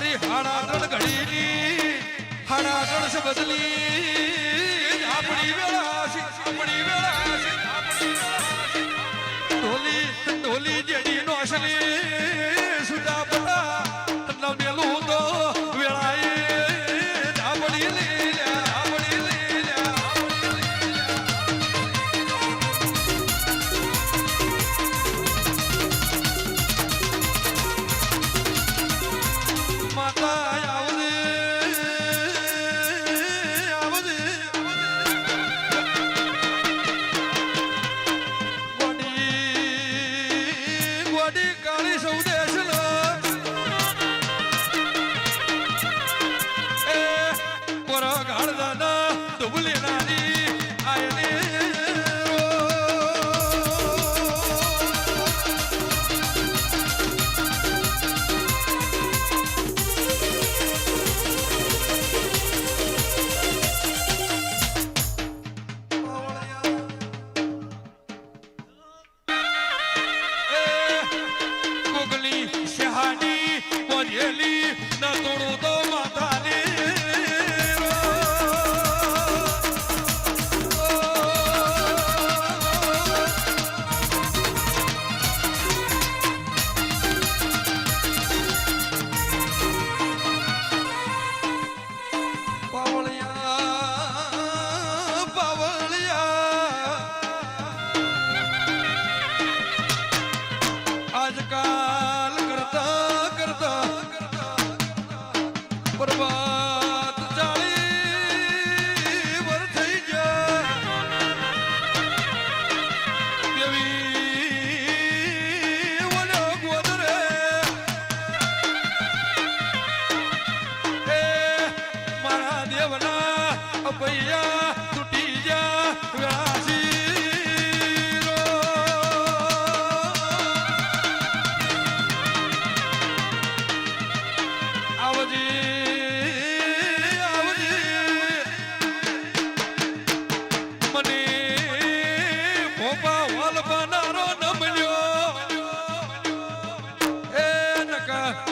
મારી હાડાદળ ઘડીની હાડાદળ છે બદલી કાલ કરતા કરતા બરબાદ ચાલી વર થઈ ગયા એવી વડો ગોદરે એ મારા દેવના ભૈયા